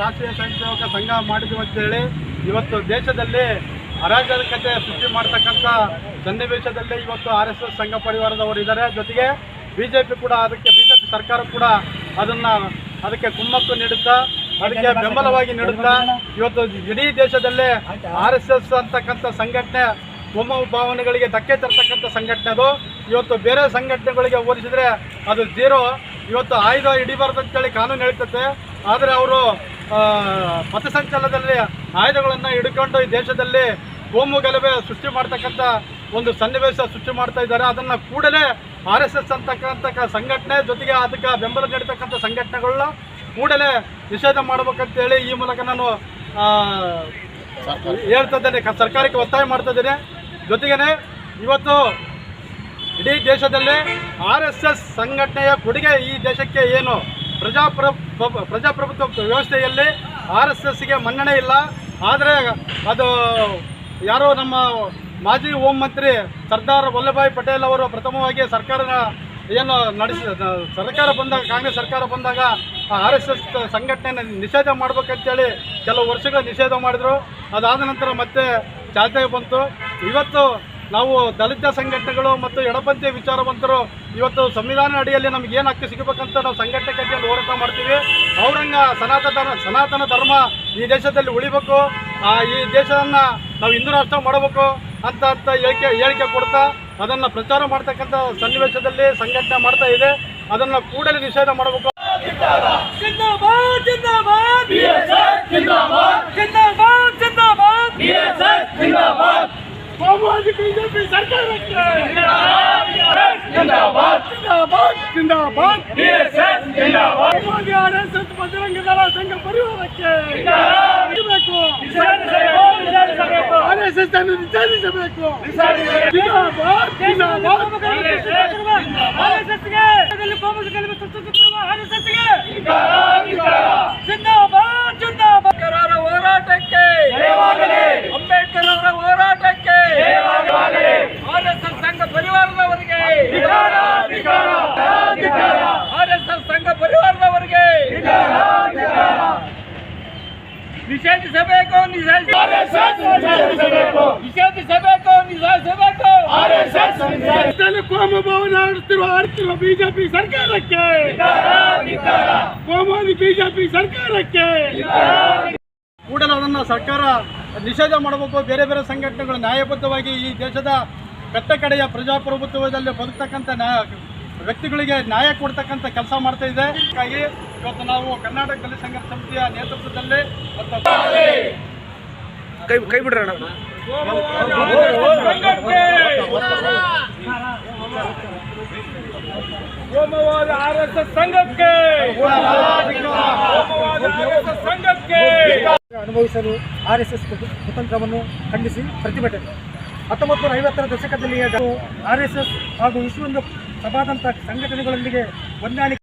ರಾಷ್ಟ್ರೀಯ ಸ್ವಯಂ ಸೇವಕ ಸಂಘ ಮಾಡಿದ್ವಿ ಅಂತೇಳಿ ಇವತ್ತು ದೇಶದಲ್ಲಿ ಅರಾಜಕತೆ ಸೃಷ್ಟಿ ಮಾಡ್ತಕ್ಕಂಥ ಸನ್ನಿವೇಶದಲ್ಲಿ ಇವತ್ತು ಆರ್ ಎಸ್ ಎಸ್ ಸಂಘ ಪರಿವಾರದವರು ಇದ್ದಾರೆ. ಜೊತೆಗೆ ಬಿ ಕೂಡ ಅದಕ್ಕೆ ಬಿ ಸರ್ಕಾರ ಕೂಡ ಅದನ್ನು ಅದಕ್ಕೆ ಕುಮ್ಮಕ್ಕು ನೀಡುತ್ತಾ, ಅದಕ್ಕೆ ಬೆಂಬಲವಾಗಿ ನೀಡುತ್ತಾ ಇವತ್ತು ಇಡೀ ದೇಶದಲ್ಲೇ ಆರ್ ಎಸ್ ಎಸ್ ಅಂತಕ್ಕಂಥ ಸಂಘಟನೆ ಕುಮ್ಮ ಭಾವನೆಗಳಿಗೆ ಧಕ್ಕೆ ತರ್ತಕ್ಕಂಥ ಸಂಘಟನೆ ಅದು. ಇವತ್ತು ಬೇರೆ ಸಂಘಟನೆಗಳಿಗೆ ಹೋಲಿಸಿದ್ರೆ ಅದು ಜೀರೋ. ಇವತ್ತು ಆಯುಧ ಹಿಡಿಬಾರ್ದು ಅಂತೇಳಿ ಕಾನೂನು ಹೇಳ್ತತೆ. ಆದರೆ ಅವರು ಪಥಸಂಚಲನದಲ್ಲಿ ಆಯುಧಗಳನ್ನು ಹಿಡ್ಕೊಂಡು ಈ ದೇಶದಲ್ಲಿ ಕೋಮು ಗಲಭೆ ಸೃಷ್ಟಿ ಮಾಡ್ತಕ್ಕಂಥ ಒಂದು ಸನ್ನಿವೇಶ ಸೃಷ್ಟಿ ಮಾಡ್ತಾ ಇದ್ದಾರೆ. ಅದನ್ನು ಕೂಡಲೇ ಆರ್ ಎಸ್ ಎಸ್ ಅಂತಕ್ಕಂಥ ಸಂಘಟನೆ ಜೊತೆಗೆ ಅದಕ್ಕೆ ಬೆಂಬಲ ನೀಡತಕ್ಕಂಥ ಸಂಘಟನೆಗಳನ್ನ ಕೂಡಲೇ ನಿಷೇಧ ಮಾಡ್ಬೇಕಂತೇಳಿ ಈ ಮೂಲಕ ನಾನು ಹೇಳ್ತಾ ಇದ್ದೇನೆ ಸರ್ಕಾರಕ್ಕೆ ಒತ್ತಾಯ ಮಾಡ್ತಾ ಇದ್ದೇನೆ. ಜೊತೆಗೇನೆ ಇವತ್ತು ಇಡೀ ದೇಶದಲ್ಲಿ ಆರ್ ಎಸ್ ಎಸ್ ಸಂಘಟನೆಯ ಕೊಡುಗೆ ಈ ದೇಶಕ್ಕೆ ಏನು? ಪ್ರಜಾಪ್ರ ಪ್ರಜಾಪ್ರಭುತ್ವ ವ್ಯವಸ್ಥೆಯಲ್ಲಿ ಆರ್ ಎಸ್ ಎಸ್ಗೆ ಮನ್ನಣೆ ಇಲ್ಲ. ಆದರೆ ಅದು ಯಾರೋ ನಮ್ಮ ಮಾಜಿ ಹೋಂ ಮಂತ್ರಿ ಸರ್ದಾರ್ ವಲ್ಲಭಾಯ್ ಪಟೇಲ್ ಅವರು ಪ್ರಥಮವಾಗಿ ಸರ್ಕಾರ ಏನು ನಡೆಸಿ ಸರ್ಕಾರ ಬಂದಾಗ, ಕಾಂಗ್ರೆಸ್ ಸರ್ಕಾರ ಬಂದಾಗ ಆರ್ ಎಸ್ ಎಸ್ ಸಂಘಟನೆಯನ್ನು ನಿಷೇಧ ಮಾಡಬೇಕಂತೇಳಿ ಕೆಲವು ವರ್ಷಗಳ ನಿಷೇಧ ಮಾಡಿದರು. ಅದಾದ ನಂತರ ಮತ್ತೆ ಚಾಲ್ತೆಗೆ ಬಂತು. ಇವತ್ತು ನಾವು ದಲಿತ ಸಂಘಟನೆಗಳು ಮತ್ತು ಎಡಪಂಥೀಯ ವಿಚಾರವಂತರು ಇವತ್ತು ಸಂವಿಧಾನ ಅಡಿಯಲ್ಲಿ ನಮ್ಗೆ ಏನು ಹಕ್ಕು ಸಿಗಬೇಕಂತ ನಾವು ಸಂಘಟನೆ ಹೋರಾಟ ಮಾಡ್ತೀವಿ. ಅವರಂಗ ಸನಾತನ ಸನಾತನ ಧರ್ಮ ಈ ದೇಶದಲ್ಲಿ ಉಳಿಬೇಕು. ಈ ದೇಶವನ್ನು ನಾವು ಹಿಂದೂ ರಾಷ್ಟ್ರ ಮಾಡಬೇಕು ಅಂತ ಅಂತ ಹೇಳಿಕೆ ಹೇಳಿಕೆ ಕೊಡ್ತಾ ಅದನ್ನು ಪ್ರಚಾರ ಮಾಡ್ತಕ್ಕಂಥ ಸನ್ನಿವೇಶದಲ್ಲಿ ಸಂಘಟನೆ ಮಾಡ್ತಾ ಇದೆ. ಅದನ್ನು ಕೂಡಲೇ ನಿಷೇಧ ಮಾಡಬೇಕು. ಕೋಮುವಾದಿ ಬಿಜೆಪಿ ಸರ್ಕಾರಕ್ಕೆ. ಕೋಮುವಾದಿ ಆರ್ ಎಸ್ ಎಸ್ ಸಂಘ ಪರಿವಾರಕ್ಕೆ. ಆರ್ ಎಸ್ ಎಸ್ ಅನ್ನು ವಿಚಾರಿಸಬೇಕು. ಕೋಮುವಾದಿ ಆರ್ ಎಸ್ ಎಸ್. ನಿಷೇಧಿಸಬೇಕು ನಿಷೇಧಿಸಬೇಕು. ನಿಷೇಧಿಸಬೇಕು ನಿಷೇಧಿಸಬೇಕು. ಕೋಮ ಭವನ ಆಡುತ್ತಿರುವ ಆಡುತ್ತಿರುವ ಬಿಜೆಪಿ ಸರ್ಕಾರಕ್ಕೆ. ಕೋಮುವಾದಿ ಬಿಜೆಪಿ ಸರ್ಕಾರಕ್ಕೆ. ಕೂಡಲೇ ಅದನ್ನು ಸರ್ಕಾರ ನಿಷೇಧ ಮಾಡಬೇಕು. ಬೇರೆ ಬೇರೆ ಸಂಘಟನೆಗಳು ನ್ಯಾಯಬದ್ಧವಾಗಿ ಈ ದೇಶದ ಕಟ್ಟಕಡೆಯ ಪ್ರಜಾಪ್ರಭುತ್ವದಲ್ಲಿ ಬದುಕ್ತಕ್ಕಂಥ ನ್ಯಾಯ ವ್ಯಕ್ತಿಗಳಿಗೆ ನ್ಯಾಯ ಕೊಡ್ತಕ್ಕಂಥ ಕೆಲಸ ಮಾಡ್ತಾ ಇದೆ. ಹಾಗಾಗಿ ಇವತ್ತು ನಾವು ಕರ್ನಾಟಕ ದಲಿತ ಸಂಘರ್ಷ ಸಮಿತಿಯ ನೇತೃತ್ವದಲ್ಲಿ ಮತ್ತು ಕೈ ಕೈ ಆರ್ ಎಸ್ ಎಸ್ ಸಂಘಕ್ಕೆ. ಸಂಘಕ್ಕೆ. ಅನುಭವಿಸಲು ಆರ್ ಎಸ್ ಎಸ್ ಕುತಂತ್ರವನ್ನು ಖಂಡಿಸಿ ಪ್ರತಿಭಟನೆ. ಹತ್ತೊಂಬತ್ತು ನೂರ ಐವತ್ತರ ದಶಕದಲ್ಲಿ ಆರ್ ಎಸ್ ಎಸ್ ಹಾಗೂ ವಿಶ್ವ ಸಭಾದಂತಹ ಸಭಾದಂಥ ಸಂಘಟನೆಗಳೊಂದಿಗೆ ಹೊಂದಾಣಿಕೆ